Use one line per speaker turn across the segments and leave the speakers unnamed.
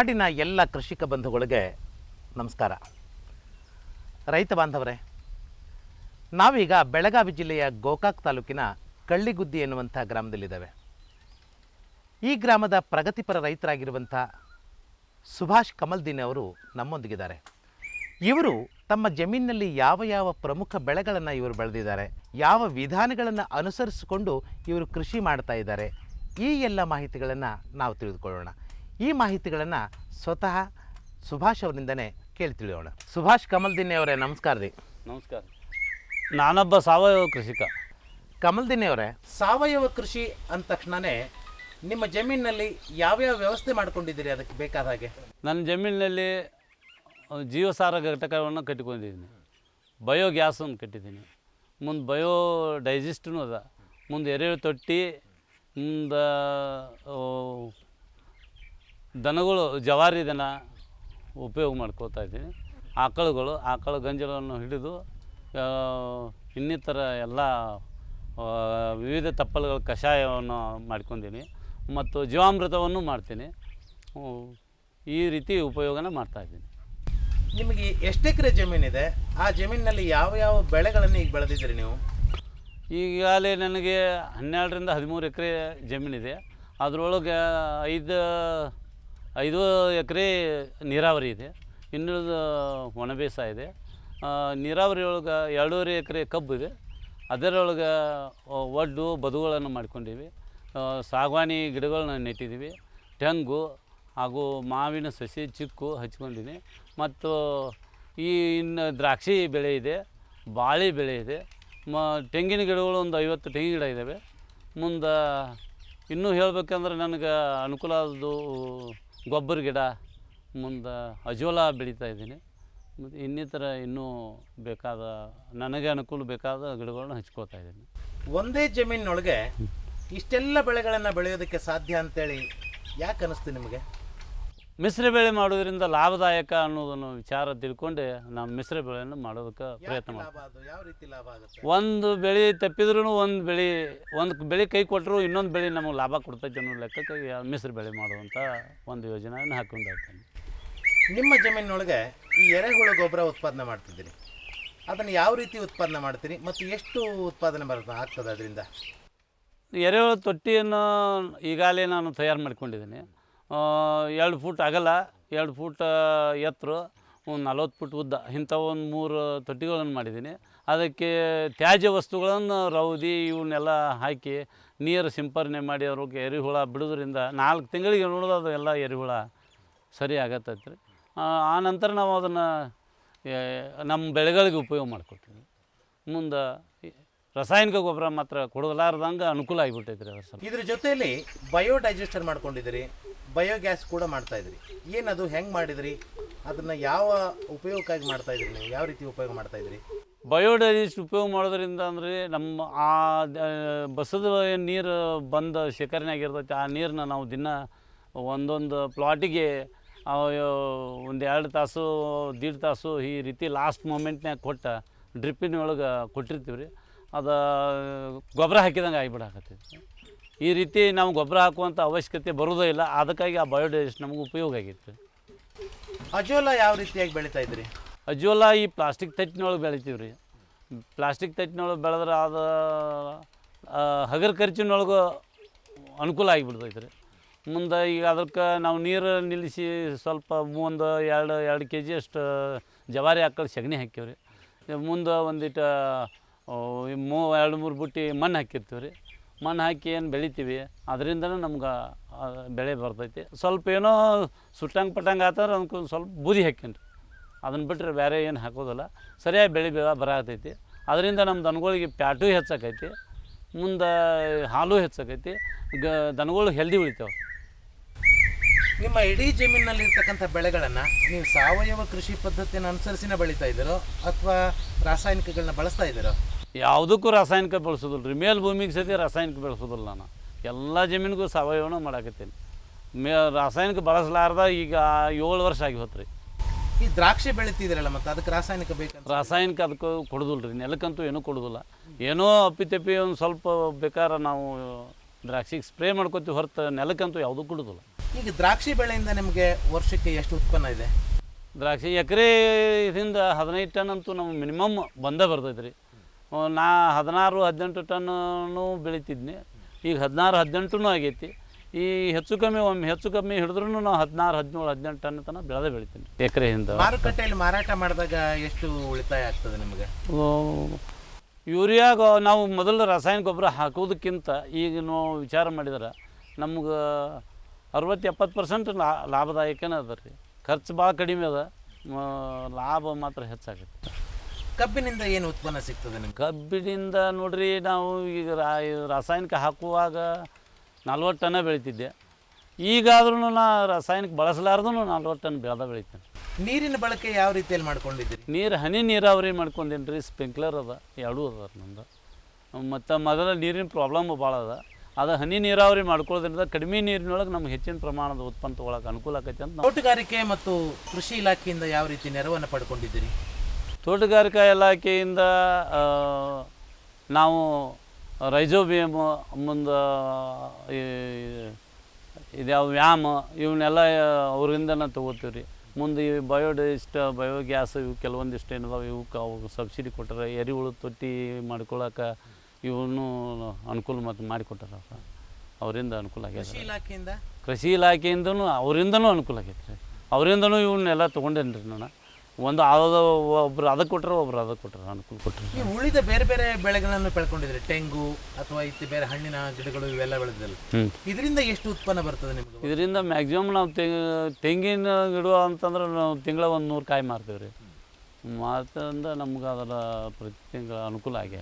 ನಾಡಿನ ಎಲ್ಲ ಕೃಷಿಕ ಬಂಧುಗಳಿಗೆ ನಮಸ್ಕಾರ. ರೈತ ಬಾಂಧವರೇ, ನಾವೀಗ ಬೆಳಗಾವಿ ಜಿಲ್ಲೆಯ ಗೋಕಾಕ್ ತಾಲೂಕಿನ ಕಳ್ಳಿಗುದ್ದಿ ಎನ್ನುವಂಥ ಗ್ರಾಮದಲ್ಲಿದ್ದೇವೆ. ಈ ಗ್ರಾಮದ ಪ್ರಗತಿಪರ ರೈತರಾಗಿರುವಂಥ ಸುಭಾಷ್ ಕಮಲ್ದೀನ್ ಅವರು ನಮ್ಮೊಂದಿಗಿದ್ದಾರೆ. ಇವರು ತಮ್ಮ ಜಮೀನಿನಲ್ಲಿ ಯಾವ ಯಾವ ಪ್ರಮುಖ ಬೆಳೆಗಳನ್ನು ಇವರು ಬೆಳೆದಿದ್ದಾರೆ, ಯಾವ ವಿಧಾನಗಳನ್ನು ಅನುಸರಿಸಿಕೊಂಡು ಇವರು ಕೃಷಿ ಮಾಡ್ತಾ ಇದ್ದಾರೆ, ಈ ಎಲ್ಲ ಮಾಹಿತಿಗಳನ್ನು ನಾವು ತಿಳಿದುಕೊಳ್ಳೋಣ. ಈ ಮಾಹಿತಿಗಳನ್ನು ಸ್ವತಃ ಸುಭಾಷ್ ಅವರಿಂದನೇ ಕೇಳಿ ತಿಳಿಯೋಣ. ಸುಭಾಷ್ ಕಮಲ್ದಿನ್ನಿ ಅವರೇ ನಮಸ್ಕಾರ ರೀ.
ನಮಸ್ಕಾರ. ನಾನೊಬ್ಬ ಸಾವಯವ ಕೃಷಿಕ.
ಕಮಲ್ದಿನ್ನಿ ಅವರೇ ಸಾವಯವ ಕೃಷಿ ಅಂದ ತಕ್ಷಣವೇ ನಿಮ್ಮ ಜಮೀನಿನಲ್ಲಿ ಯಾವ್ಯಾವ ವ್ಯವಸ್ಥೆ ಮಾಡ್ಕೊಂಡಿದ್ದೀರಿ ಅದಕ್ಕೆ ಬೇಕಾದ ಹಾಗೆ?
ನನ್ನ ಜಮೀನಿನಲ್ಲಿ ಜೀವಸಾರ ಘಟಕವನ್ನು ಕಟ್ಟಿಕೊಂಡಿದ್ದೀನಿ. ಬಯೋ ಗ್ಯಾಸನ್ನು ಕಟ್ಟಿದ್ದೀನಿ. ಮುಂದೆ ಬಯೋ ಡೈಜೆಸ್ಟೂ ಅದ. ಮುಂದೆ ಎರೆಹುಳು ತೊಟ್ಟಿ ಮುಂದೆ ದನಗಳು ಜವಾರಿ ದನ ಉಪಯೋಗ ಮಾಡ್ಕೋತಾ ಇದ್ದೀನಿ ಆಕಳುಗಳು ಆಕಳು ಗಂಜಲವನ್ನು ಹಿಡಿದು ಇನ್ನಿತರ ಎಲ್ಲ ವಿವಿಧ ತಪ್ಪಲುಗಳ ಕಷಾಯವನ್ನು ಮಾಡ್ಕೊಂಡೀನಿ. ಮತ್ತು ಜೀವಾಮೃತವನ್ನು ಮಾಡ್ತೀನಿ. ಈ ರೀತಿ ಉಪಯೋಗನ ಮಾಡ್ತಾಯಿದ್ದೀನಿ
ನಿಮಗೆ ಎಷ್ಟು ಎಕರೆ ಜಮೀನಿದೆ? ಆ ಜಮೀನಿನಲ್ಲಿ ಯಾವ ಯಾವ ಬೆಳೆಗಳನ್ನು ಈಗ ಬೆಳೆದಿದ್ದೀರಿ ನೀವು?
ಈಗಾಗಲೇ ನನಗೆ ಹನ್ನೆರಡರಿಂದ ಹದಿಮೂರು ಎಕರೆ ಜಮೀನಿದೆ. ಅದರೊಳಗೆ ಐದು ಐದು ಎಕರೆ ನೀರಾವರಿ ಇದೆ. ಇನ್ನುಳಿದ ಒಣ ಬೇಸಾಯ ಇದೆ. ನೀರಾವರಿ ಒಳಗೆ ಎರಡೂವರೆ ಎಕರೆ ಕಬ್ಬು ಇದೆ. ಅದರೊಳಗೆ ಒಡ್ಡು, ಬದುಗಳನ್ನು ಮಾಡ್ಕೊಂಡೀವಿ. ಸಾಗವಾನಿ ಗಿಡಗಳನ್ನ ನೆಟ್ಟಿದ್ದೀವಿ ತೆಂಗು ಹಾಗೂ ಮಾವಿನ ಸಸಿ, ಚಿಕ್ಕು ಹಚ್ಕೊಂಡಿನಿ. ಮತ್ತು ಈ ಇನ್ನು ದ್ರಾಕ್ಷಿ ಬೆಳೆ ಇದೆ, ಬಾಳೆ ಬೆಳೆ ಇದೆ. ಮ, ತೆಂಗಿನ ಗಿಡಗಳು ಒಂದು ಐವತ್ತು ತೆಂಗಿನ ಗಿಡ ಇದ್ದಾವೆ ಮುಂದೆ ಇನ್ನೂ ಹೇಳಬೇಕಂದ್ರೆ ನನಗೆ ಅನುಕೂಲ ಆದದ್ದು ಗೊಬ್ಬರ ಗಿಡ ಮುಂದೆ ಅಜೋಲ ಬೆಳೀತಾ ಇದ್ದೀನಿ. ಮತ್ತು ಇನ್ನಿತರ ಇನ್ನೂ ಬೇಕಾದ ನನಗೆ ಅನುಕೂಲ ಬೇಕಾದ ಗಿಡಗಳನ್ನ ಹಚ್ಕೋತಾ ಇದ್ದೀನಿ.
ಒಂದೇ ಜಮೀನಿನೊಳಗೆ ಇಷ್ಟೆಲ್ಲ ಬೆಳೆಗಳನ್ನು ಬೆಳೆಯೋದಕ್ಕೆ ಸಾಧ್ಯ ಅಂತೇಳಿ ಯಾಕೆ ಅನಿಸ್ತು ನಿಮಗೆ?
ಮಿಶ್ರ ಬೆಳೆ ಮಾಡೋದ್ರಿಂದ ಲಾಭದಾಯಕ ಅನ್ನೋದನ್ನು ವಿಚಾರ ತಿಳ್ಕೊಂಡು ನಾವು ಮಿಶ್ರ ಬೆಳೆಯನ್ನು ಮಾಡೋದಕ್ಕೆ ಪ್ರಯತ್ನ ಮಾಡ್ತೀವಿ.
ಲಾಭ ಅದು? ಯಾವ ರೀತಿ ಲಾಭ ಆಗುತ್ತೆ?
ಒಂದು ಬೆಳೆ ತಪ್ಪಿದ್ರೂ ಒಂದು ಬೆಳೆ ಒಂದು ಬೆಳೆ ಕೈ ಕೊಟ್ಟರು ಇನ್ನೊಂದು ಬೆಳೆ ನಮಗೆ ಲಾಭ ಕೊಡ್ತೈತೆ ಅನ್ನೋ ಲೆಕ್ಕಕ್ಕೆ ಮಿಶ್ರ ಬೆಳೆ ಮಾಡುವಂಥ ಒಂದು ಯೋಜನೆಯನ್ನು ಹಾಕೊಂಡಿರ್ತೀನಿ
ನಿಮ್ಮ ಜಮೀನಿನೊಳಗೆ ಈ ಎರೆಹುಳು ಗೊಬ್ಬರ ಉತ್ಪಾದನೆ ಮಾಡ್ತಿದ್ದೀರಿ. ಅದನ್ನು ಯಾವ ರೀತಿ ಉತ್ಪಾದನೆ ಮಾಡ್ತೀರಿ ಮತ್ತು ಎಷ್ಟು ಉತ್ಪಾದನೆ ಬರುತ್ತೆ ಆಗ್ತದೆ ಅದರಿಂದ?
ಎರೆಹುಳ ತೊಟ್ಟಿಯನ್ನು ಈಗಾಗಲೇ ನಾನು ತಯಾರು ಮಾಡ್ಕೊಂಡಿದ್ದೀನಿ. ಎರಡು ಫೂಟ್ ಅಗಲ, ಎರಡು ಫೂಟ್ ಎತ್ತರ ಒಂದು ನಲ್ವತ್ತು ಫುಟ್ ಉದ್ದ. ಇಂಥ ಒಂದು ಮೂರು ತೊಟ್ಟಿಗಳನ್ನು ಮಾಡಿದ್ದೀನಿ. ಅದಕ್ಕೆ ತ್ಯಾಜ್ಯ ವಸ್ತುಗಳನ್ನು ರೌದಿ ಇವನ್ನೆಲ್ಲ ಹಾಕಿ ನೀರು ಸಿಂಪರಣೆ ಮಾಡಿ ಅವ್ರಿಗೆ ಎರಿಹುಳ ಬಿಡೋದ್ರಿಂದ ನಾಲ್ಕು ತಿಂಗಳಿಗೆ ನೋಡೋದು ಎಲ್ಲ ಎರಿಹುಳ ಸರಿ ಆಗತ್ತೈತೆ ರೀ ಆ ನಂತರ ನಾವು ಅದನ್ನು ನಮ್ಮ ಬೆಳೆಗಳಿಗೆ ಉಪಯೋಗ ಮಾಡ್ಕೊತೀವಿ ಮುಂದೆ ರಾಸಾಯನಿಕ ಗೊಬ್ಬರ ಮಾತ್ರ ಕೊಡಲಾರ್ದಂಗೆ ಅನುಕೂಲ ಆಗಿಬಿಟ್ಟೈತೆ ರೀ ಅದ್ರ
ಇದ್ರ ಜೊತೆಯಲ್ಲಿ ಬಯೋಡೈಜೆಸ್ಟರ್ ಮಾಡ್ಕೊಂಡಿದ್ದೀರಿ. ಬಯೋಗ್ಯಾಸ್ ಕೂಡ ಮಾಡ್ತಾ ಇದ್ರಿ. ಏನದು? ಹೆಂಗೆ ಮಾಡಿದ್ರಿ? ಅದನ್ನ ಯಾವ ಉಪಯೋಗಕ್ಕಾಗಿ ಮಾಡ್ತಾ ಇದ್ರಿ ನೀವು? ಯಾವ ರೀತಿ ಉಪಯೋಗ ಮಾಡ್ತಾ ಇದ್ರಿ?
ಬಯೋಡೈಜೆಸ್ಟ್ ಉಪಯೋಗ ಮಾಡೋದ್ರಿಂದ ಅಂದರೆ ನಮ್ಮ ಆ ಬಸದ ನೀರು ಬಂದ ಶೇಖರಣೆ ಆಗಿರ್ತೈತೆ, ಆ ನೀರನ್ನ ನಾವು ದಿನ ಒಂದೊಂದು ಪ್ಲಾಟಿಗೆ ಒಂದು ಎರಡು ತಾಸು, ದೀಡ್ ತಾಸು ಈ ರೀತಿ ಲಾಸ್ಟ್ ಮೂಮೆಂಟ್ನ್ಯಾಗ ಕೊಟ್ಟ ಡ್ರಿಪ್ಪಿನ ಒಳಗೆ ಕೊಟ್ಟಿರ್ತೀವಿ ರೀ ಅದು, ಗೊಬ್ಬರ ಹಾಕಿದಂಗೆ ಆಗಿಬಿಡಾಕತ್ತೈತಿ. ಈ ರೀತಿ ನಾವು ಗೊಬ್ಬರ ಹಾಕುವಂಥ ಅವಶ್ಯಕತೆ ಬರೋದೇ ಇಲ್ಲ. ಅದಕ್ಕಾಗಿ ಆ ಬಯೋಡೈಜೆಸ್ಟ್ ನಮಗೆ ಉಪಯೋಗ ಆಗಿತ್ತು.
ಅಜೋಲಾ ಯಾವ ರೀತಿಯಾಗಿ ಬೆಳೀತಾ ಇದ್ರಿ?
ಅಜೋಲ ಈ ಪ್ಲಾಸ್ಟಿಕ್ ತಟ್ಟಿನೊಳಗೆ ಬೆಳಿತೀವಿ ರೀ. ಪ್ಲಾಸ್ಟಿಕ್ ತಟ್ಟಿನೊಳಗೆ ಬೆಳೆದ್ರೆ ಅದು ಹಗರ್ ಖರ್ಚಿನೊಳಗೆ ಅನುಕೂಲ ಆಗಿಬಿಡ್ತೈತೆ ರೀ. ಮುಂದೆ ಈಗ ಅದಕ್ಕೆ ನಾವು ನೀರು ನಿಲ್ಲಿಸಿ ಸ್ವಲ್ಪ ಒಂದು ಎರಡು ಎರಡು ಕೆ ಜಿ ಅಷ್ಟು ಜವಾರಿ ಹಾಕಲು ಸಗಣಿ ಹಾಕ್ಯವ್ರಿ. ರೀ ಮುಂದೆ ಒಂದಿಟ್ಟು ಮೂ ಎರಡು ಮೂರು ಬುಟ್ಟಿ ಮಣ್ಣು ಹಾಕಿರ್ತೀವಿ ರೀ ಮಣ್ಣು ಹಾಕಿ ಏನು ಬೆಳಿತೀವಿ ಅದರಿಂದನೇ ನಮ್ಗೆ ಬೆಳೆ ಬರ್ತೈತಿ. ಸ್ವಲ್ಪ ಏನೋ ಸುಟ್ಟಂಗೆ ಪಟ್ಟಂಗೆ ಆತಂದ್ರೆ ಅದಕ್ಕೆ ಸ್ವಲ್ಪ ಬೂದಿ ಹಾಕ್ಯಂಡ್ರಿ ಅದನ್ನು ಬಿಟ್ಟರೆ ಬೇರೆ ಏನು ಹಾಕೋದಿಲ್ಲ. ಸರಿಯಾಗಿ ಬೆಳೆ ಬೆ ಬರಾತೈತಿ ಅದರಿಂದ ನಮ್ಮ ದನಗಳಿಗೆ ಪ್ಯಾಟು ಹೆಚ್ಚಾಕೈತಿ. ಮುಂದೆ ಹಾಲು ಹೆಚ್ಚಾಕೈತಿ. ಗ, ದನಗಳು ಹೆಲ್ದಿ ಉಳಿತಾವೆ.
ನಿಮ್ಮ ಇಡೀ ಜಮೀನಿನಲ್ಲಿ ಇರ್ತಕ್ಕಂಥ ಬೆಳೆಗಳನ್ನು ನೀವು ಸಾವಯವ ಕೃಷಿ ಪದ್ಧತಿಯನ್ನು ಅನುಸರಿಸಿನ ಬೆಳೀತಾ ಇದ್ದೀರೋ ಅಥವಾ ರಾಸಾಯನಿಕಗಳನ್ನ ಬಳಸ್ತಾ ಇದ್ದೀರೋ?
ಯಾವುದಕ್ಕೂ ರಾಸಾಯನಿಕ ಬಳಸೋದಿಲ್ಲ ರೀ. ಮೇಲ್ ಭೂಮಿಗೆ ಸತಿ ರಾಸಾಯನಿಕ ಬೆಳೆಸೋದಿಲ್ಲ ನಾನು. ಎಲ್ಲ ಜಮೀನಿಗೂ ಸಾವಯವನ ಮಾಡಾಕತ್ತೀನಿ. ಮೇ ರಾಸಾಯನಿಕ ಬಳಸಲಾರ್ದ ಈಗ ಏಳು ವರ್ಷ ಆಗಿ ಹೋತ್ರಿ.
ಈ ದ್ರಾಕ್ಷಿ ಬೆಳಿತಿದ್ರಲ್ಲ ಮತ್ತು ಅದಕ್ಕೆ ರಾಸಾಯನಿಕ ಬೇಕು
ರಾಸಾಯನಿಕ ಅದಕ್ಕೆ ಕೊಡೋದಿಲ್ಲ ರೀ. ನೆಲಕ್ಕಂತೂ ಏನೂ ಕೊಡೋದಿಲ್ಲ. ಏನೋ ಅಪ್ಪಿತಪ್ಪಿ ಒಂದು ಸ್ವಲ್ಪ ಬೇಕಾದ್ರೆ ನಾವು ದ್ರಾಕ್ಷಿಗೆ ಸ್ಪ್ರೇ ಮಾಡ್ಕೊತೀವಿ ಹೊರತು ನೆಲಕ್ಕಂತೂ ಯಾವುದೂ ಕೊಡೋದಿಲ್ಲ.
ಈಗ ದ್ರಾಕ್ಷಿ ಬೆಳೆಯಿಂದ ನಿಮಗೆ ವರ್ಷಕ್ಕೆ ಎಷ್ಟು ಉತ್ಪನ್ನ ಇದೆ?
ದ್ರಾಕ್ಷಿ ಎಕರೆ ಇದರಿಂದ ಹದಿನೈದು ಟನ್ ಅಂತೂ ನಮ್ಗೆ ಮಿನಿಮಮ್ ಬಂದೇ ಬರ್ತೈತೆ ರೀ. ನಾ ಹದಿನಾರು ಹದಿನೆಂಟು ಟನ್ನು ಬೆಳಿತಿದ್ನಿ. ಈಗ ಹದಿನಾರು ಹದಿನೆಂಟು ಆಗೈತಿ. ಈ ಹೆಚ್ಚು ಕಮ್ಮಿ ಒಮ್ಮೆ ಹೆಚ್ಚು ಕಮ್ಮಿ ಹಿಡಿದ್ರೂ ನಾವು ಹದಿನಾರು ಹದಿನೇಳು ಹದಿನೆಂಟು ಟನ್ ತನಕ ಬೆಳೆದ ಬೆಳಿತೀನಿ ಎಕರೆಯಿಂದ.
ಮಾರುಕಟ್ಟೆಯಲ್ಲಿ ಮಾರಾಟ ಮಾಡಿದಾಗ ಎಷ್ಟು ಉಳಿತಾಯ ಆಗ್ತದೆ ನಿಮಗೆ?
ಯೂರಿಯಾಗ ನಾವು ಮೊದಲು ರಾಸಾಯನಿಕ ಗೊಬ್ಬರ ಹಾಕೋದಕ್ಕಿಂತ ಈಗ ನಾವು ವಿಚಾರ ಮಾಡಿದ್ರೆ ನಮ್ಗೆ ಅರವತ್ತು ಎಪ್ಪತ್ತು ಪರ್ಸೆಂಟ್ ಲಾಭದಾಯಕನೇ ಅದ ರೀ. ಖರ್ಚು ಭಾಳ ಕಡಿಮೆ ಅದ. ಲಾಭ ಮಾತ್ರ ಹೆಚ್ಚಾಗುತ್ತೆ.
ಕಬ್ಬಿನಿಂದ ಏನು ಉತ್ಪನ್ನ ಸಿಗ್ತದೆ ನಿಮ್ಗೆ?
ಕಬ್ಬಿನಿಂದ ನೋಡ್ರಿ ನಾವು ಈಗ ರಾ- ರಾಸಾಯನಿಕ ಹಾಕುವಾಗ ನಲ್ವತ್ತು ಟನ್ನ ಬೆಳಿತಿದ್ದೆ. ಈಗಾದ್ರೂ ನಾ ರಾಸಾಯನಿಕ ಬಳಸಲಾರ್ದು ನಲ್ವತ್ತು ಟನ್ ಬೆಳೆದ ಬೆಳಿತೇನೆ.
ನೀರಿನ ಬಳಕೆ ಯಾವ ರೀತಿಯಲ್ಲಿ ಮಾಡ್ಕೊಂಡಿದ್ದೀರಿ?
ನೀರು ಹನಿ ನೀರಾವರಿ ಮಾಡ್ಕೊಂಡೇನಿ ರೀ ಸ್ಪ್ರಿಂಕ್ಲರ್ ಅದ ಎರಡೂ ಅದ ನಂದು ಮತ್ತು ಮೊದಲ ನೀರಿನ ಪ್ರಾಬ್ಲಮ್ ಭಾಳ ಅದ. ಅದು ಹನಿ ನೀರಾವರಿ ಮಾಡ್ಕೊಳ್ಳೋದ್ರಿಂದ ಕಡಿಮೆ ನೀರಿನೊಳಗೆ ನಮ್ಗೆ ಹೆಚ್ಚಿನ ಪ್ರಮಾಣದ ಉತ್ಪನ್ನ ತೊಗೊಳಕ್ಕೆ ಅನುಕೂಲ ಆಗತ್ತೆ ಅಂತ ನಾವು
ತೋಟಗಾರಿಕೆ ಮತ್ತು ಕೃಷಿ ಇಲಾಖೆಯಿಂದ ಯಾವ ರೀತಿ ನೆರವನ್ನು ಪಡ್ಕೊಂಡಿದ್ದೀರಿ?
ತೋಟಗಾರಿಕಾ ಇಲಾಖೆಯಿಂದ ನಾವು ರೈಜೋಬಿಯಮ್ ಮುಂದೆ ಇದ್ಯಾವ ವ್ಯಾಮ್ ಇವನ್ನೆಲ್ಲ ಅವರಿಂದನೇ ತೊಗೋತೀವಿ ರೀ. ಮುಂದೆ ಈ ಬಯೋಡೈಸ್ಟ್ ಬಯೋಗ್ಯಾಸ್ ಇವು ಕೆಲವೊಂದಿಷ್ಟು ಏನಿದಾವೆ ಇವಕ್ಕೆ ಅವು ಸಬ್ಸಿಡಿ ಕೊಟ್ಟಾರೆ ಎರಿಹುಳು ತೊಟ್ಟಿ ಮಾಡ್ಕೊಳಕ್ಕೆ ಇವನು ಅನುಕೂಲ ಮತ್ತು ಮಾಡಿಕೊಟ್ಟಾರ ಅವರಿಂದ ಅನುಕೂಲ ಆಗ್ಯದ
ಕೃಷಿ ಇಲಾಖೆಯಿಂದ?
ಕೃಷಿ ಇಲಾಖೆಯಿಂದನೂ ಅವರಿಂದನೂ ಅನುಕೂಲ ಆಗೈತೆ ರೀ ಅವರಿಂದನೂ ಇವನ್ನೆಲ್ಲ ತೊಗೊಂಡೇನಿ ರೀ ನಾನು. ಒಂದು ಅದು ಒಬ್ರು ಅದಕ್ಕೆ ಕೊಟ್ಟರು ಒಬ್ರು ಅದಕ್ಕೆ ಕೊಟ್ಟರು ಅನುಕೂಲ ಕೊಟ್ಟರು
ನೀವು ಉಳಿದ ಬೇರೆ ಬೇರೆ ಬೆಳೆಗಳನ್ನು ಬೆಳ್ಕೊಂಡಿದ್ರೆ ತೆಂಗು ಅಥವಾ ಇತ್ತು ಬೇರೆ ಹಣ್ಣಿನ ಗಿಡಗಳು ಇವೆಲ್ಲ ಬೆಳೆದಿಲ್ಲ
ಹ್ಞೂ
ಇದರಿಂದ ಎಷ್ಟು ಉತ್ಪನ್ನ ಬರ್ತದೆ ನಿಮಗೆ?
ಇದರಿಂದ ಮ್ಯಾಕ್ಸಿಮಮ್ ನಾವು ತೆಂಗಿನ ಗಿಡ ಅಂತಂದ್ರೆ ನಾವು ತಿಂಗಳ ಒಂದು ನೂರು ಕಾಯಿ ಮಾರ್ತೀವಿ ರೀ. ಮಾರ್ದಿಂದ ನಮ್ಗೆ ಅದರ ಪ್ರತಿ ತಿಂಗಳ ಅನುಕೂಲ ಆಗ್ಯ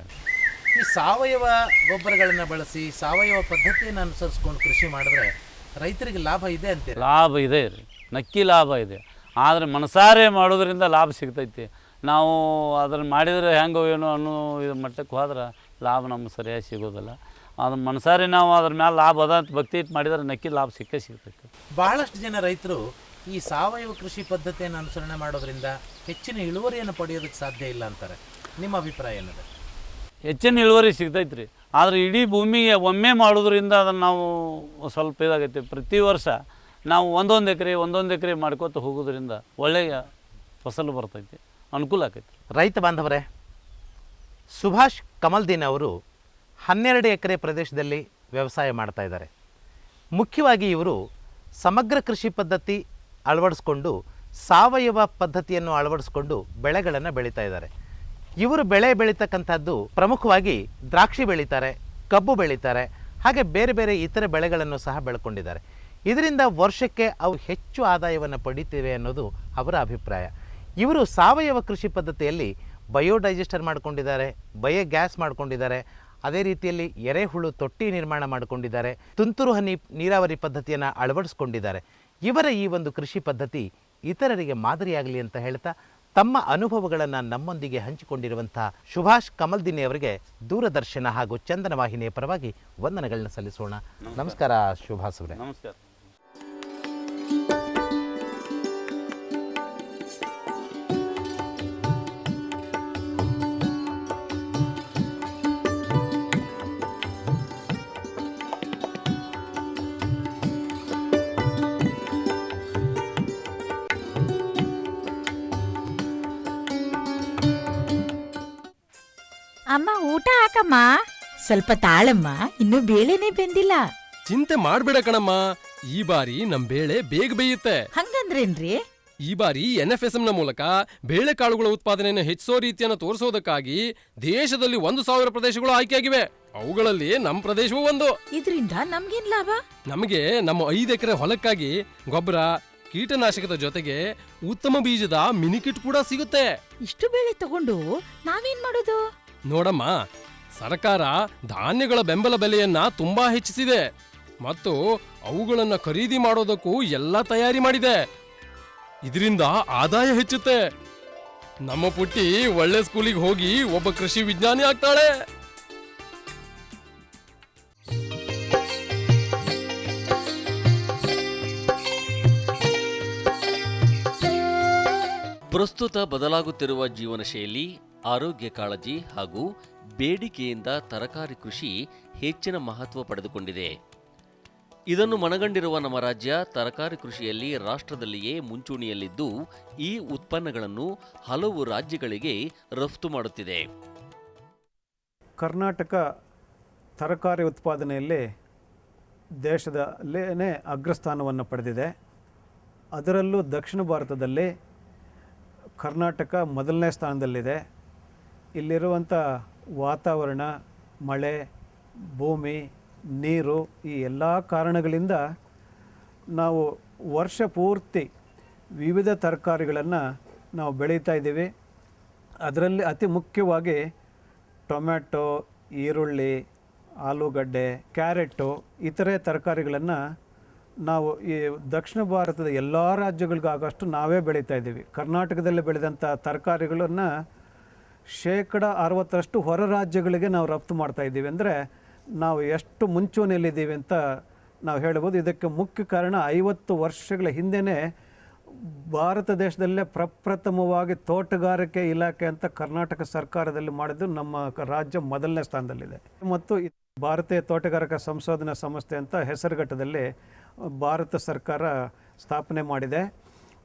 ಈ ಸಾವಯವ ಗೊಬ್ಬರಗಳನ್ನು ಬಳಸಿ ಸಾವಯವ ಪದ್ಧತಿಯನ್ನು ಅನುಸರಿಸ್ಕೊಂಡು ಕೃಷಿ ಮಾಡಿದ್ರೆ ರೈತರಿಗೆ ಲಾಭ ಇದೆ ಅಂತ
ಲಾಭ ಇದೆ ರೀ. ನಕ್ಕಿ ಲಾಭ ಇದೆ. ಆದರೆ ಮನಸಾರೆ ಮಾಡೋದರಿಂದ ಲಾಭ ಸಿಗ್ತೈತಿ. ನಾವು ಅದನ್ನು ಮಾಡಿದರೆ ಹೆಂಗೋ ಏನೋ ಅನ್ನೋ ಇದು ಮಟ್ಟಕ್ಕೆ ಹೋದ್ರೆ ಲಾಭ ನಮ್ಗೆ ಸರಿಯಾಗಿ ಸಿಗೋದಿಲ್ಲ. ಅದು ಮನಸಾರೆ ನಾವು ಅದ್ರ ಮೇಲೆ ಲಾಭ ಅದ ಅಂತ ಭಕ್ತಿ ಇಟ್ಟು ಮಾಡಿದರೆ ನಕ್ಕಿ ಲಾಭ ಸಿಕ್ಕೇ ಸಿಗ್ತೈತಿ.
ಭಾಳಷ್ಟು ಜನ ರೈತರು ಈ ಸಾವಯವ ಕೃಷಿ ಪದ್ಧತಿಯನ್ನು ಅನುಸರಣೆ ಮಾಡೋದ್ರಿಂದ ಹೆಚ್ಚಿನ ಇಳುವರಿಯನ್ನು ಪಡೆಯೋದಕ್ಕೆ ಸಾಧ್ಯ ಇಲ್ಲ ಅಂತಾರೆ. ನಿಮ್ಮ ಅಭಿಪ್ರಾಯ ಏನಿದೆ?
ಹೆಚ್ಚಿನ ಇಳುವರಿ ಸಿಗ್ತೈತೆ ರೀ ಆದರೆ ಇಡೀ ಭೂಮಿಗೆ ಒಮ್ಮೆ ಮಾಡೋದ್ರಿಂದ ಅದನ್ನು ನಾವು ಸ್ವಲ್ಪ ಇದಾಗೈತಿ. ಪ್ರತಿ ವರ್ಷ ನಾವು ಒಂದೊಂದು ಎಕರೆ ಒಂದೊಂದು ಎಕರೆ ಮಾಡ್ಕೋತ ಹೋಗೋದ್ರಿಂದ ಒಳ್ಳೆಯ ಫಸಲು ಬರ್ತೈತಿ, ಅನುಕೂಲ ಆಕೈತಿ
ರೈತ ಬಾಂಧವರೇ, ಸುಭಾಷ್ ಕಮಲ್ದೀನ್ ಅವರು ಹನ್ನೆರಡು ಎಕರೆ ಪ್ರದೇಶದಲ್ಲಿ ವ್ಯವಸಾಯ ಮಾಡ್ತಾ ಇದ್ದಾರೆ. ಮುಖ್ಯವಾಗಿ ಇವರು ಸಮಗ್ರ ಕೃಷಿ ಪದ್ಧತಿ ಅಳವಡಿಸ್ಕೊಂಡು ಸಾವಯವ ಪದ್ಧತಿಯನ್ನು ಅಳವಡಿಸ್ಕೊಂಡು ಬೆಳೆಗಳನ್ನು ಬೆಳೀತಾ ಇದ್ದಾರೆ. ಇವರು ಬೆಳೆ ಬೆಳೀತಕ್ಕಂಥದ್ದು ಪ್ರಮುಖವಾಗಿ ದ್ರಾಕ್ಷಿ ಬೆಳೀತಾರೆ, ಕಬ್ಬು ಬೆಳೀತಾರೆ, ಹಾಗೆ ಬೇರೆ ಬೇರೆ ಇತರ ಬೆಳೆಗಳನ್ನು ಸಹ ಬೆಳ್ಕೊಂಡಿದ್ದಾರೆ. ಇದರಿಂದ ವರ್ಷಕ್ಕೆ ಅವು ಹೆಚ್ಚು ಆದಾಯವನ್ನು ಪಡಿತೇವೆ ಅನ್ನೋದು ಅವರ ಅಭಿಪ್ರಾಯ. ಇವರು ಸಾವಯವ ಕೃಷಿ ಪದ್ಧತಿಯಲ್ಲಿ ಬಯೋಡೈಜೆಸ್ಟರ್ ಮಾಡ್ಕೊಂಡಿದ್ದಾರೆ ಬಯೋ ಗ್ಯಾಸ್ ಮಾಡ್ಕೊಂಡಿದ್ದಾರೆ, ಅದೇ ರೀತಿಯಲ್ಲಿ ಎರೆಹುಳು ತೊಟ್ಟಿ ನಿರ್ಮಾಣ ಮಾಡಿಕೊಂಡಿದ್ದಾರೆ, ತುಂತುರು ಹನಿ ನೀರಾವರಿ ಪದ್ಧತಿಯನ್ನು ಅಳವಡಿಸ್ಕೊಂಡಿದ್ದಾರೆ. ಇವರ ಈ ಒಂದು ಕೃಷಿ ಪದ್ಧತಿ ಇತರರಿಗೆ ಮಾದರಿಯಾಗಲಿ ಅಂತ ಹೇಳ್ತಾ ತಮ್ಮ ಅನುಭವಗಳನ್ನು ನಮ್ಮೊಂದಿಗೆ ಹಂಚಿಕೊಂಡಿರುವಂಥ ಸುಭಾಷ್ ಕಮಲ್ದಿನಿ ಅವರಿಗೆ ದೂರದರ್ಶನ ಹಾಗೂ ಚಂದನ ವಾಹಿನಿಯ ಪರವಾಗಿ ವಂದನೆಗಳನ್ನ ಸಲ್ಲಿಸೋಣ. ನಮಸ್ಕಾರ ಸುಭಾಷ್ ಅವರೇ.
ನಮಸ್ಕಾರ.
ಊಟ ಹಾಕಮ್ಮ. ಸ್ವಲ್ಪ ತಾಳಮ್ಮ ಇನ್ನು ಬೇಳೆನೇ ಬೆಂದಿಲ್ಲ.
ಚಿಂತೆ ಮಾಡ್ಬೇಡ ಕಣಮ್ಮ. ಈ ಬಾರಿ ನಮ್ ಬೇಳೆ ಬೇಗ ಬೇಯುತ್ತೆ.
ಹಂಗಂದ್ರೇನ್ರಿ?
ಈ ಬಾರಿ ಎನ್ ಎಫ್ ಎಸ್ನ ಮೂಲಕ ಬೇಳೆಕಾಳುಗಳ ಉತ್ಪಾದನೆಯನ್ನು ಹೆಚ್ಚಿಸೋ ರೀತಿಯನ್ನು ತೋರಿಸೋದಕ್ಕಾಗಿ ದೇಶದಲ್ಲಿ ಒಂದು ಸಾವಿರ ಪ್ರದೇಶಗಳು ಆಯ್ಕೆಯಾಗಿವೆ. ಅವುಗಳಲ್ಲಿ ನಮ್ಮ ಪ್ರದೇಶವೂ ಒಂದು.
ಇದ್ರಿಂದ ನಮ್ಗೇನ್ ಲಾಭ?
ನಮಗೆ ನಮ್ಮ ಐದು ಎಕರೆ ಹೊಲಕ್ಕಾಗಿ ಗೊಬ್ಬರ ಕೀಟನಾಶಕದ ಜೊತೆಗೆ ಉತ್ತಮ ಬೀಜದ ಮಿನಿಕಿಟ್ ಕೂಡ ಸಿಗುತ್ತೆ.
ಇಷ್ಟು ಬೇಳೆ ತಗೊಂಡು ನಾವೇನ್ ಮಾಡೋದು?
ನೋಡಮ್ಮ, ಸರ್ಕಾರ ಧಾನ್ಯಗಳ ಬೆಂಬಲ ಬೆಲೆಯನ್ನ ತುಂಬಾ ಹೆಚ್ಚಿಸಿದೆ ಮತ್ತು ಅವುಗಳನ್ನ ಖರೀದಿ ಮಾಡೋದಕ್ಕೂ ಎಲ್ಲ ತಯಾರಿ ಮಾಡಿದೆ. ಇದರಿಂದ ಆದಾಯ ಹೆಚ್ಚುತ್ತೆ. ನಮ್ಮ ಪುಟ್ಟಿ ಒಳ್ಳೆ ಸ್ಕೂಲಿಗೆ ಹೋಗಿ ಒಬ್ಬ ಕೃಷಿ ವಿಜ್ಞಾನಿ ಆಗ್ತಾಳೆ.
ಪ್ರಸ್ತುತ ಬದಲಾಗುತ್ತಿರುವ ಜೀವನ ಶೈಲಿ ಆರೋಗ್ಯ ಕಾಳಜಿ ಹಾಗೂ ಬೇಡಿಕೆಯಿಂದ ತರಕಾರಿ ಕೃಷಿ ಹೆಚ್ಚಿನ ಮಹತ್ವ ಪಡೆದುಕೊಂಡಿದೆ. ಇದನ್ನು ಮನಗಂಡಿರುವ ನಮ್ಮ ರಾಜ್ಯ ತರಕಾರಿ ಕೃಷಿಯಲ್ಲಿ ರಾಷ್ಟ್ರದಲ್ಲಿಯೇ ಮುಂಚೂಣಿಯಲ್ಲಿದ್ದು, ಈ ಉತ್ಪನ್ನಗಳನ್ನು ಹಲವು ರಾಜ್ಯಗಳಿಗೆ ರಫ್ತು ಮಾಡುತ್ತಿದೆ.
ಕರ್ನಾಟಕ ತರಕಾರಿ ಉತ್ಪಾದನೆಯಲ್ಲಿ ದೇಶದಲ್ಲೇ ಅಗ್ರಸ್ಥಾನವನ್ನು ಪಡೆದಿದೆ. ಅದರಲ್ಲೂ ದಕ್ಷಿಣ ಭಾರತದಲ್ಲಿ ಕರ್ನಾಟಕ ಮೊದಲನೇ ಸ್ಥಾನದಲ್ಲಿದೆ. ಇಲ್ಲಿರುವಂಥ ವಾತಾವರಣ, ಮಳೆ, ಭೂಮಿ, ನೀರು ಈ ಎಲ್ಲ ಕಾರಣಗಳಿಂದ ನಾವು ವರ್ಷ ಪೂರ್ತಿ ವಿವಿಧ ತರಕಾರಿಗಳನ್ನು ನಾವು ಬೆಳೀತಾ ಇದ್ದೀವಿ. ಅದರಲ್ಲಿ ಅತಿ ಮುಖ್ಯವಾಗಿ ಟೊಮ್ಯಾಟೊ, ಈರುಳ್ಳಿ, ಆಲೂಗಡ್ಡೆ ಕ್ಯಾರೆಟು ಇತರೆ ತರಕಾರಿಗಳನ್ನು ನಾವು ಈ ದಕ್ಷಿಣ ಭಾರತದ ಎಲ್ಲ ರಾಜ್ಯಗಳಿಗಾಗಷ್ಟು ನಾವೇ ಬೆಳೀತಾ ಇದ್ದೀವಿ. ಕರ್ನಾಟಕದಲ್ಲಿ ಬೆಳೆದಂಥ ತರಕಾರಿಗಳನ್ನು ಶೇಕಡ ಅರವತ್ತರಷ್ಟು ಹೊರ ರಾಜ್ಯಗಳಿಗೆ ನಾವು ರಫ್ತು ಮಾಡ್ತಾ ಇದ್ದೀವಿ ಅಂದರೆ ನಾವು ಎಷ್ಟು ಮುಂಚೂಣಿಯಲ್ಲಿದ್ದೀವಿ ಅಂತ ನಾವು ಹೇಳ್ಬೋದು. ಇದಕ್ಕೆ ಮುಖ್ಯ ಕಾರಣ ಐವತ್ತು ವರ್ಷಗಳ ಹಿಂದೆಯೇ ಭಾರತ ದೇಶದಲ್ಲೇ ಪ್ರಪ್ರಥಮವಾಗಿ ತೋಟಗಾರಿಕೆ ಇಲಾಖೆ ಅಂತ ಕರ್ನಾಟಕ ಸರ್ಕಾರದಲ್ಲಿ ಮಾಡಿದ್ದು ನಮ್ಮ ರಾಜ್ಯ ಮೊದಲನೇ ಸ್ಥಾನದಲ್ಲಿದೆ. ಮತ್ತು ಭಾರತೀಯ ತೋಟಗಾರಿಕಾ ಸಂಶೋಧನಾ ಸಂಸ್ಥೆ ಅಂತ ಹೆಸರುಘಟ್ಟದಲ್ಲಿ ಭಾರತ ಸರ್ಕಾರ ಸ್ಥಾಪನೆ ಮಾಡಿದೆ.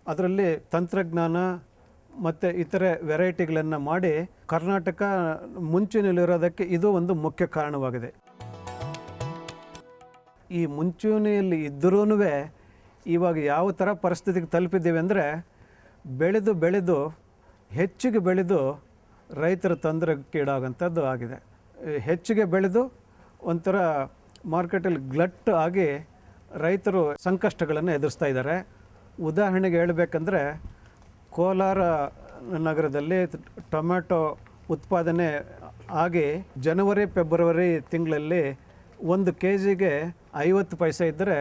ಅದರಲ್ಲಿ ತಂತ್ರಜ್ಞಾನ ಮತ್ತು ಇತರೆ ವೆರೈಟಿಗಳನ್ನು ಮಾಡಿ ಕರ್ನಾಟಕ ಮುಂಚೂಣಿಯಲ್ಲಿರೋದಕ್ಕೆ ಇದು ಒಂದು ಮುಖ್ಯ ಕಾರಣವಾಗಿದೆ. ಈ ಮುಂಚೂಣಿಯಲ್ಲಿ ಇದ್ದರೂ ಇವಾಗ ಯಾವ ಥರ ಪರಿಸ್ಥಿತಿಗೆ ತಲುಪಿದ್ದೀವಿ ಅಂದರೆ ಬೆಳೆದು ಬೆಳೆದು ಹೆಚ್ಚಿಗೆ ಬೆಳೆದು ರೈತರ ತೊಂದರೆಗೀಡಾಗಂಥದ್ದು ಆಗಿದೆ. ಹೆಚ್ಚಿಗೆ ಬೆಳೆದು ಒಂಥರ ಮಾರ್ಕೆಟಲ್ಲಿ ಗ್ಲಟ್ ಆಗಿ ರೈತರು ಸಂಕಷ್ಟಗಳನ್ನು ಎದುರಿಸ್ತಾ ಇದ್ದಾರೆ. ಉದಾಹರಣೆಗೆ ಹೇಳಬೇಕಂದ್ರೆ ಕೋಲಾರ ನಗರದಲ್ಲಿ ಟೊಮ್ಯಾಟೊ ಉತ್ಪಾದನೆ ಆಗಿ ಜನವರಿ, ಫೆಬ್ರವರಿ ತಿಂಗಳಲ್ಲಿ ಒಂದು ಕೆ ಜಿಗೆ ಐವತ್ತು ಪೈಸೆ ಇದ್ದರೆ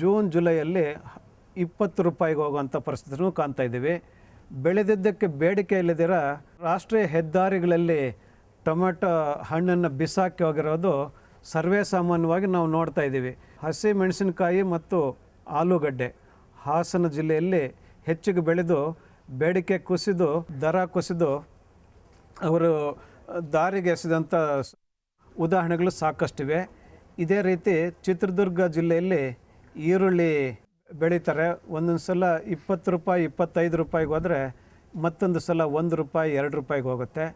ಜೂನ್, ಜುಲೈಯಲ್ಲಿ ಇಪ್ಪತ್ತು ರೂಪಾಯಿಗೆ ಹೋಗುವಂಥ ಪರಿಸ್ಥಿತಿನೂ ಕಾಣ್ತಾ ಇದ್ದೀವಿ. ಬೆಳೆದಿದ್ದಕ್ಕೆ ಬೇಡಿಕೆ ಇಲ್ಲದಿರ ರಾಷ್ಟ್ರೀಯ ಹೆದ್ದಾರಿಗಳಲ್ಲಿ ಟೊಮೆಟೊ ಹಣ್ಣನ್ನು ಬಿಸಾಕಿ ಹೋಗಿರೋದು ಸರ್ವೇ ಸಾಮಾನ್ಯವಾಗಿ ನಾವು ನೋಡ್ತಾ ಇದ್ದೀವಿ. ಹಸಿ ಮೆಣಸಿನಕಾಯಿ ಮತ್ತು ಆಲೂಗಡ್ಡೆ ಹಾಸನ ಜಿಲ್ಲೆಯಲ್ಲಿ ಹೆಚ್ಚಿಗೆ ಬೆಳೆದು ಬೇಡಿಕೆ ಕುಸಿದು, ದರ ಕುಸಿದು, ಅವರು ದಾರಿಗೆ ಎಸೆದಂಥ ಉದಾಹರಣೆಗಳು ಸಾಕಷ್ಟಿವೆ. ಇದೇ ರೀತಿ ಚಿತ್ರದುರ್ಗ ಜಿಲ್ಲೆಯಲ್ಲಿ ಈರುಳ್ಳಿ ಬೆಳೀತಾರೆ. ಒಂದೊಂದು ಸಲ ಇಪ್ಪತ್ತು ರೂಪಾಯಿ, ಇಪ್ಪತ್ತೈದು ರೂಪಾಯಿಗೆ ಹೋದರೆ ಮತ್ತೊಂದು ಸಲ ಒಂದು ರೂಪಾಯಿ, ಎರಡು ರೂಪಾಯಿಗೆ ಹೋಗುತ್ತೆ.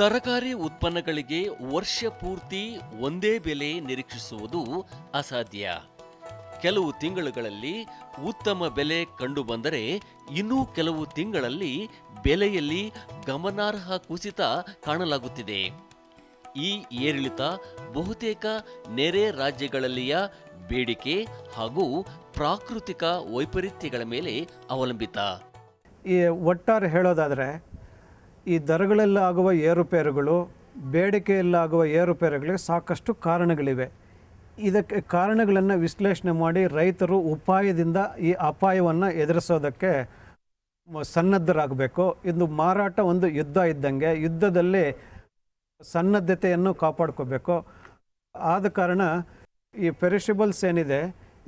ತರಕಾರಿ ಉತ್ಪನ್ನಗಳಿಗೆ ವರ್ಷ ಪೂರ್ತಿ ಒಂದೇ ಬೆಲೆ ನಿರೀಕ್ಷಿಸುವುದು ಅಸಾಧ್ಯ. ಕೆಲವು ತಿಂಗಳುಗಳಲ್ಲಿ ಉತ್ತಮ ಬೆಲೆ ಕಂಡುಬಂದರೆ ಇನ್ನೂ ಕೆಲವು ತಿಂಗಳಲ್ಲಿ ಬೆಲೆಯಲ್ಲಿ ಗಮನಾರ್ಹ ಕುಸಿತ ಕಾಣಲಾಗುತ್ತಿದೆ. ಈ ಏರಿಳಿತ ಬಹುತೇಕ ನೆರೆ ರಾಜ್ಯಗಳಲ್ಲಿಯ ಬೇಡಿಕೆ ಹಾಗೂ ಪ್ರಾಕೃತಿಕ ವೈಪರೀತ್ಯಗಳ ಮೇಲೆ ಅವಲಂಬಿತ.
ಈ ಒಟ್ಟಾರೆ ಹೇಳೋದಾದರೆ, ಈ ದರಗಳಲ್ಲಾಗುವ ಏರುಪೇರುಗಳು, ಬೇಡಿಕೆಯಲ್ಲಾಗುವ ಏರುಪೇರುಗಳಿಗೆ ಸಾಕಷ್ಟು ಕಾರಣಗಳಿವೆ. ಇದಕ್ಕೆ ಕಾರಣಗಳನ್ನು ವಿಶ್ಲೇಷಣೆ ಮಾಡಿ ರೈತರು ಉಪಾಯದಿಂದ ಈ ಅಪಾಯವನ್ನು ಎದುರಿಸೋದಕ್ಕೆ ಸನ್ನದ್ಧರಾಗಬೇಕು. ಇದು ಮಾರಾಟ ಒಂದು ಯುದ್ಧ ಇದ್ದಂಗೆ ಯುದ್ಧದಲ್ಲಿ ಸನ್ನದ್ಧತೆಯನ್ನು ಕಾಪಾಡ್ಕೋಬೇಕು. ಆದ ಕಾರಣ ಈ ಪೆರಿಷಬಲ್ಸ್ ಏನಿದೆ,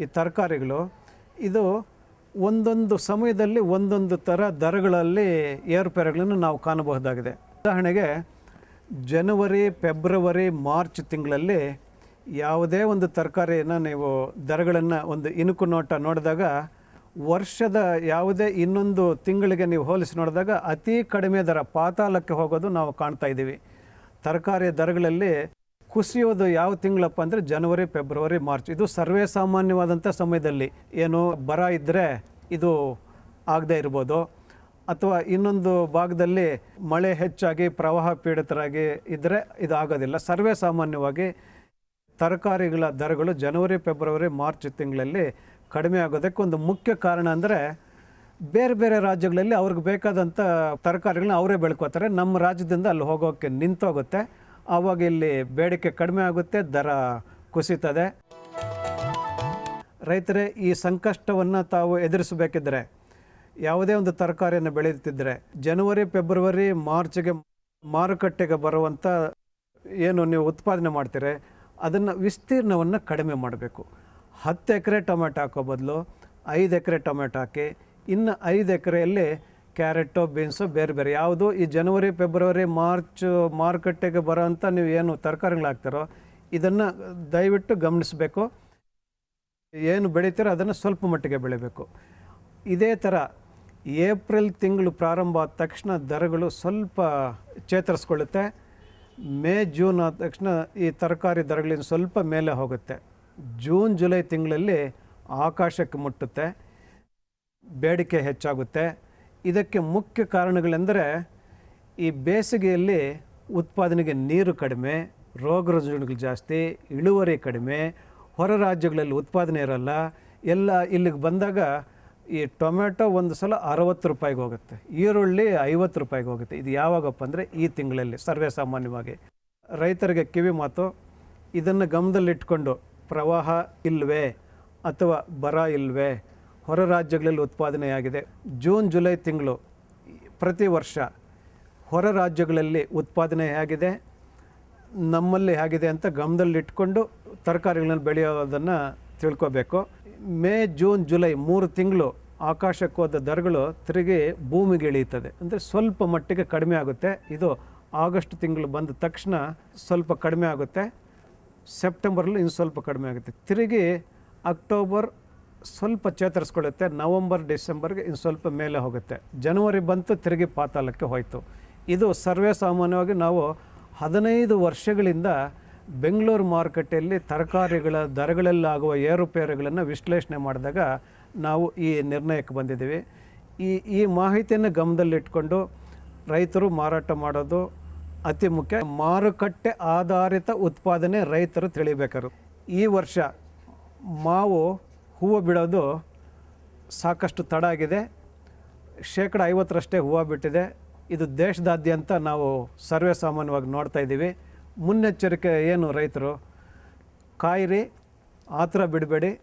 ಈ ತರಕಾರಿಗಳು, ಇದು ಒಂದೊಂದು ಸಮಯದಲ್ಲಿ ಒಂದೊಂದು ಥರ ದರಗಳಲ್ಲಿ ಏರುಪೇರುಗಳನ್ನು ನಾವು ಕಾಣಬಹುದಾಗಿದೆ. ಉದಾಹರಣೆಗೆ, ಜನವರಿ, ಫೆಬ್ರವರಿ, ಮಾರ್ಚ್ ತಿಂಗಳಲ್ಲಿ ಯಾವುದೇ ಒಂದು ತರಕಾರಿಯನ್ನು ನೀವು ದರಗಳನ್ನು ಒಂದು ಇಣುಕು ನೋಟ ನೋಡಿದಾಗ, ವರ್ಷದ ಯಾವುದೇ ಇನ್ನೊಂದು ತಿಂಗಳಿಗೆ ನೀವು ಹೋಲಿಸಿ ನೋಡಿದಾಗ ಅತಿ ಕಡಿಮೆ ದರ ಪಾತಾಲಕ್ಕೆ ಹೋಗೋದು ನಾವು ಕಾಣ್ತಾ ಇದ್ದೀವಿ. ತರಕಾರಿ ದರಗಳಲ್ಲಿ ಕುಸಿಯೋದು ಯಾವ ತಿಂಗಳಪ್ಪ ಅಂದರೆ ಜನವರಿ, ಫೆಬ್ರವರಿ, ಮಾರ್ಚ್. ಇದು ಸರ್ವೇ ಸಾಮಾನ್ಯವಾದಂಥ ಸಮಯದಲ್ಲಿ. ಏನು ಬರ ಇದ್ದರೆ ಇದು ಆಗದೇ ಇರ್ಬೋದು. ಅಥವಾ ಇನ್ನೊಂದು ಭಾಗದಲ್ಲಿ ಮಳೆ ಹೆಚ್ಚಾಗಿ, ಪ್ರವಾಹ ಪೀಡಿತರಾಗಿ ಇದ್ದರೆ ಇದು ಆಗೋದಿಲ್ಲ. ಸರ್ವೇ ಸಾಮಾನ್ಯವಾಗಿ ತರಕಾರಿಗಳ ದರಗಳು ಜನವರಿ, ಫೆಬ್ರವರಿ, ಮಾರ್ಚ್ ತಿಂಗಳಲ್ಲಿ ಕಡಿಮೆ ಆಗೋದಕ್ಕೆ ಒಂದು ಮುಖ್ಯ ಕಾರಣ ಅಂದರೆ ಬೇರೆ ಬೇರೆ ರಾಜ್ಯಗಳಲ್ಲಿ ಅವ್ರಿಗೆ ಬೇಕಾದಂಥ ತರಕಾರಿಗಳನ್ನ ಅವರೇ ಬೆಳ್ಕೋತಾರೆ ನಮ್ಮ ರಾಜ್ಯದಿಂದ ಅಲ್ಲಿ ಹೋಗೋಕ್ಕೆ ನಿಂತೋಗುತ್ತೆ. ಆವಾಗ ಇಲ್ಲಿ ಬೇಡಿಕೆ ಕಡಿಮೆ ಆಗುತ್ತೆ, ದರ ಕುಸಿತದೆ. ರೈತರೇ, ಈ ಸಂಕಷ್ಟವನ್ನು ತಾವು ಎದುರಿಸಬೇಕಿದ್ರೆ, ಯಾವುದೇ ಒಂದು ತರಕಾರಿಯನ್ನು ಬೆಳೆಯುತ್ತಿದ್ದರೆ ಜನವರಿ, ಫೆಬ್ರವರಿ, ಮಾರ್ಚ್ಗೆ ಮಾರುಕಟ್ಟೆಗೆ ಬರುವಂಥ ಏನು ನೀವು ಉತ್ಪಾದನೆ ಮಾಡ್ತೀರಿ ಅದನ್ನು ವಿಸ್ತೀರ್ಣವನ್ನು ಕಡಿಮೆ ಮಾಡಬೇಕು. ಹತ್ತು ಎಕರೆ ಟೊಮೆಟೊ ಹಾಕೋ ಬದಲು ಐದು ಎಕರೆ ಟೊಮೆಟೊ ಹಾಕಿ, ಇನ್ನು ಐದು ಎಕರೆಯಲ್ಲಿ ಕ್ಯಾರೆಟೋ, ಬೀನ್ಸು ಬೇರೆ ಬೇರೆ. ಯಾವುದು ಈ ಜನವರಿ, ಫೆಬ್ರವರಿ, ಮಾರ್ಚ್, ಮಾರುಕಟ್ಟೆಗೆ ಬರೋವಂಥ ನೀವು ಏನು ತರಕಾರಿಗಳು ಹಾಕ್ತಾರೋ ಇದನ್ನು ದಯವಿಟ್ಟು ಗಮನಿಸಬೇಕು. ಏನು ಬೆಳೀತೀರೋ ಅದನ್ನು ಸ್ವಲ್ಪ ಮಟ್ಟಿಗೆ ಬೆಳಿಬೇಕು. ಇದೇ ಥರ ಏಪ್ರಿಲ್ ತಿಂಗಳು ಪ್ರಾರಂಭ ಆದ ತಕ್ಷಣ ದರಗಳು ಸ್ವಲ್ಪ ಚೇತರಿಸ್ಕೊಳ್ಳುತ್ತೆ. ಮೇ, ಜೂನ್ ಆದ ತಕ್ಷಣ ಈ ತರಕಾರಿ ದರಗಳಿಂದ ಸ್ವಲ್ಪ ಮೇಲೆ ಹೋಗುತ್ತೆ. ಜೂನ್, ಜುಲೈ ತಿಂಗಳಲ್ಲಿ ಆಕಾಶಕ್ಕೆ ಮುಟ್ಟುತ್ತೆ, ಬೇಡಿಕೆ ಹೆಚ್ಚಾಗುತ್ತೆ. ಇದಕ್ಕೆ ಮುಖ್ಯ ಕಾರಣಗಳೆಂದರೆ ಈ ಬೇಸಿಗೆಯಲ್ಲಿ ಉತ್ಪಾದನೆಗೆ ನೀರು ಕಡಿಮೆ, ರೋಗ ರುಜಿನಗಳು ಜಾಸ್ತಿ, ಇಳುವರಿ ಕಡಿಮೆ, ಹೊರ ರಾಜ್ಯಗಳಲ್ಲಿ ಉತ್ಪಾದನೆ ಇರಲ್ಲ. ಎಲ್ಲ ಇಲ್ಲಿಗೆ ಬಂದಾಗ ಈ ಟೊಮೆಟೊ ಒಂದು ಸಲ ಅರವತ್ತು ರೂಪಾಯಿಗೆ ಹೋಗುತ್ತೆ. ಈರುಳ್ಳಿ ಐವತ್ತು ರೂಪಾಯಿಗೆ ಹೋಗುತ್ತೆ. ಇದು ಯಾವಾಗಪ್ಪ ಅಂದರೆ ಈ ತಿಂಗಳಲ್ಲಿ ಸರ್ವೇ ಸಾಮಾನ್ಯವಾಗಿ. ರೈತರಿಗೆ ಕಿವಿ ಮಾತು, ಇದನ್ನು ಗಮನದಲ್ಲಿಟ್ಕೊಂಡು ಪ್ರವಾಹ ಇಲ್ವೇ ಅಥವಾ ಬರ ಇಲ್ವೇ ಹೊರ ರಾಜ್ಯಗಳಲ್ಲಿ ಉತ್ಪಾದನೆಯಾಗಿದೆ. ಜೂನ್, ಜುಲೈ ತಿಂಗಳು ಪ್ರತಿ ವರ್ಷ ಹೊರ ರಾಜ್ಯಗಳಲ್ಲಿ ಉತ್ಪಾದನೆ ಹೇಗಿದೆ, ನಮ್ಮಲ್ಲಿ ಹೇಗಿದೆ ಅಂತ ಗಮನದಲ್ಲಿಟ್ಕೊಂಡು ತರಕಾರಿಗಳನ್ನು ಬೆಳೆಯೋದನ್ನು ತಿಳ್ಕೊಬೇಕು. ಮೇ, ಜೂನ್, ಜುಲೈ ಮೂರು ತಿಂಗಳು ಆಕಾಶಕ್ಕೋದ ದರಗಳು ತಿರುಗಿ ಭೂಮಿಗೆ ಇಳಿಯುತ್ತದೆ. ಅಂದರೆ ಸ್ವಲ್ಪ ಮಟ್ಟಿಗೆ ಕಡಿಮೆ ಆಗುತ್ತೆ. ಇದು ಆಗಸ್ಟ್ ತಿಂಗಳು ಬಂದ ತಕ್ಷಣ ಸ್ವಲ್ಪ ಕಡಿಮೆ ಆಗುತ್ತೆ. ಸೆಪ್ಟೆಂಬರಲ್ಲಿ ಇನ್ನು ಸ್ವಲ್ಪ ಕಡಿಮೆ ಆಗುತ್ತೆ. ತಿರುಗಿ ಅಕ್ಟೋಬರ್ ಸ್ವಲ್ಪ ಚೇತರಿಸ್ಕೊಳ್ಳುತ್ತೆ. ನವಂಬರ್, ಡಿಸೆಂಬರ್ಗೆ ಇನ್ನು ಸ್ವಲ್ಪ ಮೇಲೆ ಹೋಗುತ್ತೆ. ಜನವರಿ ಬಂತು, ತಿರುಗಿ ಪಾತಾಳಕ್ಕೆ ಹೋಯಿತು. ಇದು ಸರ್ವೇ ಸಾಮಾನ್ಯವಾಗಿ ನಾವು ಹದಿನೈದು ವರ್ಷಗಳಿಂದ ಬೆಂಗಳೂರು ಮಾರುಕಟ್ಟೆಯಲ್ಲಿ ತರಕಾರಿಗಳ ದರಗಳಲ್ಲಾಗುವ ಏರುಪೇರುಗಳನ್ನು ವಿಶ್ಲೇಷಣೆ ಮಾಡಿದಾಗ ನಾವು ಈ ನಿರ್ಣಯಕ್ಕೆ ಬಂದಿದ್ದೀವಿ. ಈ ಈ ಮಾಹಿತಿಯನ್ನು ಗಮನದಲ್ಲಿಟ್ಕೊಂಡು ರೈತರು ಮಾರಾಟ ಮಾಡೋದು ಅತಿ ಮುಖ್ಯ. ಮಾರುಕಟ್ಟೆ ಆಧಾರಿತ ಉತ್ಪಾದನೆ ರೈತರು ತಿಳಿಬೇಕಾರು ಈ ವರ್ಷ ಮಾವು ಹೂವು ಬಿಡೋದು ಸಾಕಷ್ಟು ತಡ ಆಗಿದೆ. ಶೇಕಡ ಐವತ್ತರಷ್ಟೇ ಹೂವು ಬಿಟ್ಟಿದೆ. ಇದು ದೇಶದಾದ್ಯಂತ ನಾವು ಸರ್ವೇ ಸಾಮಾನ್ಯವಾಗಿ ನೋಡ್ತಾ ಇದ್ದೀವಿ. ಮುನ್ನೆಚ್ಚರಿಕೆ ಏನು ರೈತರು ಕಾಯಿರಿ ಆ ಥರ ಬಿಡಬೇಡಿ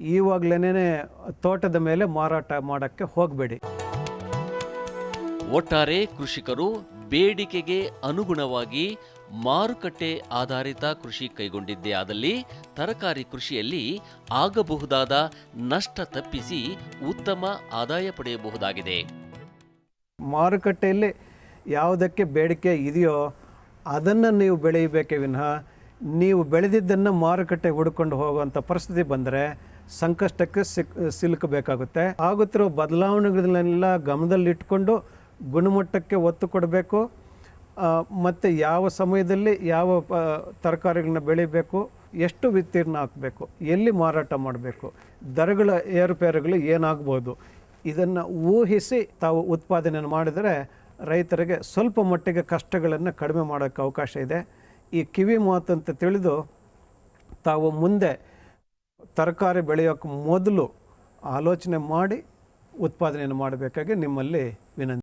ಈವಾಗಲೇ ತೋಟದ ಮೇಲೆ ಮಾರಾಟ ಮಾಡೋಕ್ಕೆ ಹೋಗಬೇಡಿ.
ಒಟ್ಟಾರೆ ಕೃಷಿಕರು ಬೇಡಿಕೆಗೆ ಅನುಗುಣವಾಗಿ ಮಾರುಕಟ್ಟೆ ಆಧಾರಿತ ಕೃಷಿ ಕೈಗೊಂಡಿದ್ದೇ ಆದಲ್ಲಿ ತರಕಾರಿ ಕೃಷಿಯಲ್ಲಿ ಆಗಬಹುದಾದ ನಷ್ಟ ತಪ್ಪಿಸಿ ಉತ್ತಮ ಆದಾಯ ಪಡೆಯಬಹುದಾಗಿದೆ.
ಮಾರುಕಟ್ಟೆಯಲ್ಲಿ ಯಾವುದಕ್ಕೆ ಬೇಡಿಕೆ ಇದೆಯೋ ಅದನ್ನು ನೀವು ಬೆಳೆಯಬೇಕೆ ವಿನಃ ನೀವು ಬೆಳೆದಿದ್ದನ್ನು ಮಾರುಕಟ್ಟೆಗೆ ಹುಡ್ಕೊಂಡು ಹೋಗುವಂಥ ಪರಿಸ್ಥಿತಿ ಬಂದರೆ ಸಂಕಷ್ಟಕ್ಕೆ ಸಿಕ್, ಸಿಲುಕಬೇಕಾಗುತ್ತೆ. ಆಗುತ್ತಿರೋ ಬದಲಾವಣೆಗಳನ್ನೆಲ್ಲ ಗಮನದಲ್ಲಿಟ್ಕೊಂಡು ಗುಣಮಟ್ಟಕ್ಕೆ ಒತ್ತು ಕೊಡಬೇಕು. ಮತ್ತು ಯಾವ ಸಮಯದಲ್ಲಿ ಯಾವ ಪ ತರಕಾರಿಗಳನ್ನ ಬೆಳಿಬೇಕು, ಎಷ್ಟು ವಿಸ್ತೀರ್ಣ ಹಾಕಬೇಕು, ಎಲ್ಲಿ ಮಾರಾಟ ಮಾಡಬೇಕು, ದರಗಳ ಏರುಪೇರುಗಳು ಏನಾಗ್ಬೋದು, ಇದನ್ನು ಊಹಿಸಿ ತಾವು ಉತ್ಪಾದನೆಯನ್ನು ಮಾಡಿದರೆ ರೈತರಿಗೆ ಸ್ವಲ್ಪ ಮಟ್ಟಿಗೆ ಕಷ್ಟಗಳನ್ನು ಕಡಿಮೆ ಮಾಡೋಕ್ಕೆ ಅವಕಾಶ ಇದೆ. ಈ ಕಿವಿ ಮಾತು ಅಂತ ತಿಳಿದು ತಾವು ಮುಂದೆ ತರಕಾರಿ ಬೆಳೆಯೋಕ್ಕೆ ಮೊದಲು ಆಲೋಚನೆ ಮಾಡಿ ಉತ್ಪಾದನೆಯನ್ನು ಮಾಡಬೇಕಾಗಿ ನಿಮ್ಮಲ್ಲಿ ವಿನಂತಿ.